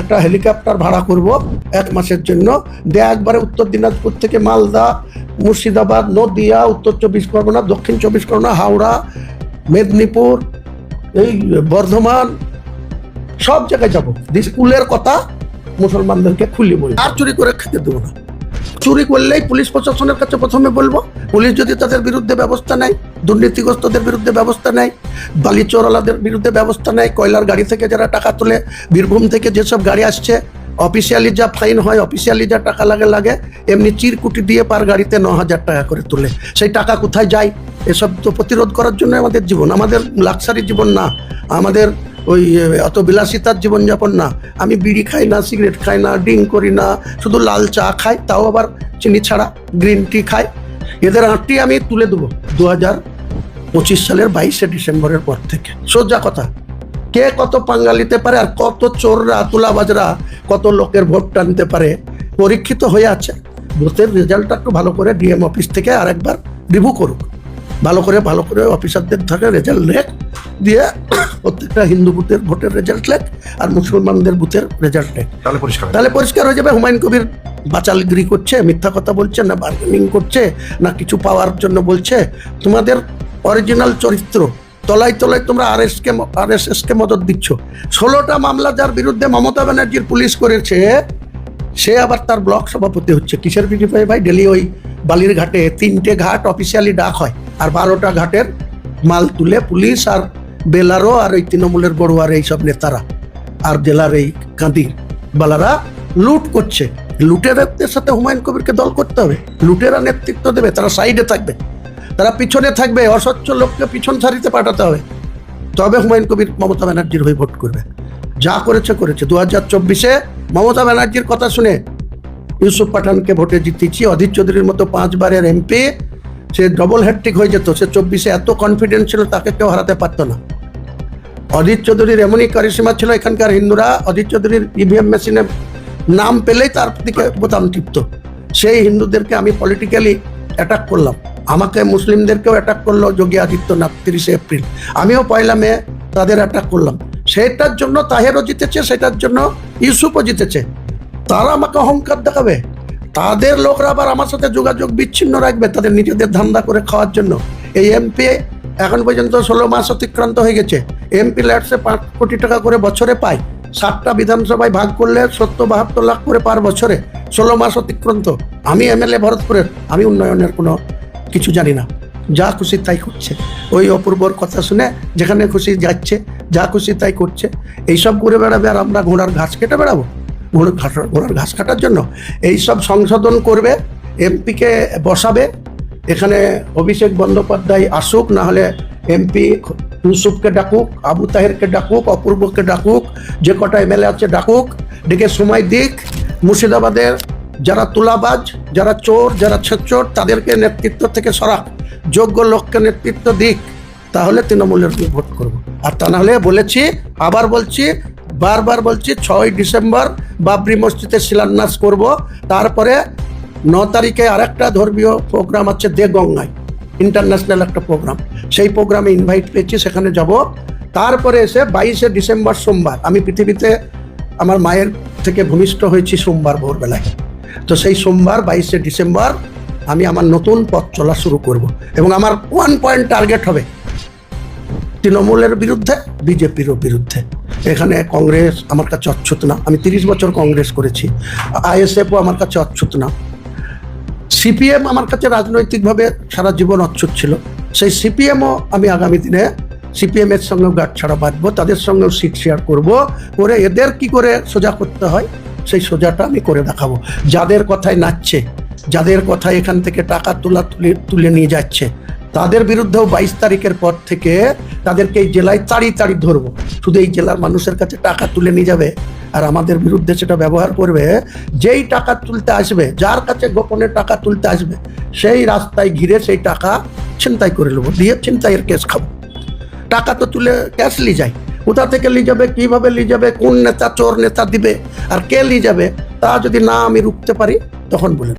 একটা হেলিকপ্টার ভাড়া করব এক মাসের জন্য। দেয়া একবারে উত্তর দিনাজপুর থেকে মালদা, মুর্শিদাবাদ, নদিয়া, উত্তর চব্বিশ পরগনা, দক্ষিণ চব্বিশ পরগনা, হাওড়া, মেদিনীপুর, এই বর্ধমান, সব জায়গায় যাব। স্কুলের কথা মুসলমানদেরকে খুলি বলি। আর চুরি করে খেতে দেবো না। চুরি করলেই পুলিশ প্রশাসনের কাছে প্রথমে বলব, পুলিশ যদি তাদের বিরুদ্ধে ব্যবস্থা নেয়, দুর্নীতিগ্রস্তদের বিরুদ্ধে ব্যবস্থা নেয় বালি চোরালাদের বিরুদ্ধে ব্যবস্থা নেয়, কয়লার গাড়ি থেকে যারা টাকা তোলে, বীরভূম থেকে যেসব গাড়ি আসছে অফিসিয়ালি যা ফাইন হয় অফিসিয়ালি যা টাকা লাগে লাগে, এমনি চিরকুটি দিয়ে পার গাড়িতে ন হাজার টাকা করে তোলে। সেই টাকা কোথায় যায়? এসব তো প্রতিরোধ করার জন্য আমাদের জীবন। আমাদের লাক্সারি জীবন না। আমাদের ওই অত বিলাসিতার জীবনযাপন না। আমি বিড়ি খাই না, সিগারেট খাই না ড্রিঙ্ক করি না, শুধু লাল চা খাই, তাও আবার চিনি ছাড়া, গ্রিন টি খাই। এদের আঁটটি আমি তুলে দেবো দু হাজার পঁচিশ সালের বাইশে ডিসেম্বরের পর থেকে। সোজা কথা, কে কত পাঙ্গা নিতে পারে আর কত চোররা, তুলাবাজরা কত লোকের ভোট টানতে পারে? পরীক্ষিত হয়ে আছে। ভোটের রেজাল্টটা একটু ভালো করে ডিএম অফিস থেকে আরেকবার রিভিউ করুক। ভালো করে ভালো করে অফিসারদের ধরে রেজাল্ট লেখ। দিয়ে প্রত্যেকটা হিন্দু বুথের ভোটের রেজাল্ট লেখ আর মুসলমানদের বুথের রেজাল্ট লেখ। তাহলে পরিষ্কার তাহলে পরিষ্কার হয়ে যাবে। হুমায়ুন কবির বাচালগিরি করছে মিথ্যা কথা বলছে না বার্গেনিং করছে না কিছু পাওয়ার জন্য বলছে। তোমাদের অরিজিনাল চরিত্র তলায় তলায় তোমরা আর এস কে আর এস এস কে মদত দিচ্ছ। ষোলোটা মামলা যার বিরুদ্ধে মমতা ব্যানার্জির পুলিশ করেছে সে আবার তার ব্লক সভাপতি হচ্ছে। কিসের বিজেপি ভাই? ডেলি ওই বালির ঘাটে তিনটে ঘাট অফিসিয়ালি ডাক হয় আর বারোটা ঘাটের মাল তুলে পুলিশ আর বেলারও আর ওই তৃণমূলের বড়ুয়ার এইসব নেতারা আর জেলার এই কাঁদির বালারা লুট করছে। লুটেরাদের সাথে হুমায়ুন কবিরকে দল করতে হবে। লুটেরা নেতৃত্ব দেবে, তারা সাইডে থাকবে। তারা পিছনে থাকবে অস্বচ্ছ লোককে পিছন সারিতে পাঠাতে হবে। তবে হুমায়ুন কবির মমতা ব্যানার্জির হয়ে ভোট করবে। যা করেছে করেছে। দু হাজার চব্বিশে মমতা ব্যানার্জির কথা শুনে ইউসুফ পাঠানকে ভোটে জিতেছি। অধীর চৌধুরীর মতো পাঁচবারের এমপি সে ডবল হ্যাট্রিক হয়ে যেত, সে চব্বিশে এত কনফিডেন্স ছিল, তাকে কেউ হারাতে পারতো না। অজিত চৌধুরীর এমনই কারিসীমা ছিল এখানকার হিন্দুরা, অজিত চৌধুরীর ইভিএম মেশিনে নাম পেলেই তার দিকে বোতাম টিপত। সেই হিন্দুদেরকে আমি পলিটিক্যালি অ্যাটাক করলাম। আমাকে মুসলিমদেরকেও অ্যাটাক করল যোগী আদিত্যনাথ তিরিশে এপ্রিল। আমিও পয়লা মে তাদের অ্যাটাক করলাম। সেটার জন্য তাহেরও জিতেছে, সেটার জন্য ইউসুফও জিতেছে। তারা আমাকে অহংকার দেখাবে। তাদের লোকরা আবার আমার সাথে যোগাযোগ বিচ্ছিন্ন রাখবে তাদের নিজেদের ধান্দা করে খাওয়ার জন্য। এই এমপি এখন পর্যন্ত ষোলো মাস অতিক্রান্ত হয়ে গেছে। এমপি ল্যাটসে পাঁচ কোটি টাকা করে বছরে পায়। সাতটা বিধানসভায় ভাগ করলে সত্তর, বাহাত্তর লাখ করে পার বছরে ষোলো মাস অতিক্রান্ত। আমি এমএলএ ভরতপুরের, আমি উন্নয়নের কোনো কিছু জানি না। যা খুশি তাই করছে ওই অপূর্বর কথা শুনে যেখানে খুশি যাচ্ছে, যা খুশি তাই করছে। এইসব করে বেড়াবে আর আমরা ঘোড়ার ঘাস কেটে বেড়াবো? ঘাস ঘোড়ার ঘাস কাটার জন্য এই সব সংশোধন করবে, এমপিকে বসাবে, এখানে অভিষেক বন্দ্যোপাধ্যায় আসুক না হলে এমপি ইউসুফকে ডাকুক, আবু তাহেরকে ডাকুক, অপূর্বকে ডাকুক, যে কটা এমএলএ আছে ডাকুক, ডেকে সময় দিক, মুর্শিদাবাদের যারা তুলাবাজ, যারা চোর, যারা ছেচোর, তাদেরকে নেতৃত্ব থেকে সরাক, যোগ্য লোককে নেতৃত্ব দিক, তাহলে তৃণমূলের ভোট করব। আর তা নাহলে বলেছি, আবার বলছি, বারবার বলছি ছয় ডিসেম্বর বাবরি মসজিদে শিলান্যাস করব। তারপরে ন তারিখে আরেকটা ধর্মীয় প্রোগ্রাম আছে দে গঙ্গায় ইন্টারন্যাশনাল একটা প্রোগ্রাম। সেই প্রোগ্রামে ইনভাইট পেয়েছি, সেখানে যাব। তারপরে এসে বাইশে ডিসেম্বর সোমবার, আমি পৃথিবীতে আমার মায়ের থেকে ভূমিষ্ঠ হয়েছি সোমবার ভোরবেলায়। তো সেই সোমবার, বাইশে ডিসেম্বর, আমি আমার নতুন পথ চলা শুরু করব। এবং আমার ওয়ান পয়েন্ট টার্গেট হবে তৃণমূলের বিরুদ্ধে বিজেপিরও বিরুদ্ধে। এখানে কংগ্রেস আমার কাছে অচ্ছুত না। আমি তিরিশ বছর কংগ্রেস করেছি। আইএসএফও আমার কাছে অচ্ছুত না। সিপিএম আমার কাছে রাজনৈতিকভাবে সারা জীবন অচ্ছুত ছিল। সেই সিপিএমও আমি আগামী দিনে সিপিএমের সঙ্গেও গাঁট ছাড়া বাঁধবো, তাদের সঙ্গেও সিট শেয়ার করব। করে এদের কি করে সোজা করতে হয়, সেই সোজাটা আমি করে দেখাবো। যাদের কথায় নাচছে, যাদের কথায় এখান থেকে টাকা তোলা তুলে তুলে নিয়ে যাচ্ছে, তাদের বিরুদ্ধেও বাইশ তারিখের পর থেকে তাদেরকে এই জেলায় তাড়ি তাড়ি ধরবো। শুধু এই জেলার মানুষের কাছে টাকা তুলে নিয়ে যাবে আর আমাদের বিরুদ্ধে সেটা ব্যবহার করবে, যেই টাকা তুলতে আসবে, যার কাছে গোপনে টাকা তুলতে আসবে, সেই রাস্তায় ঘিরে সেই টাকা ছিনতাই করে নেব, দিয়ে ছিনতাইয়ের কেস খাব। টাকা তো তুলে ক্যাশ নিয়ে যায়, কোথা থেকে নিয়ে যাবে, কীভাবে নিয়ে যাবে, কোন নেতা, চোর নেতা দিবে, আর কে নিয়ে যাবে, তা যদি না আমি রুখতে পারি, তখন বলে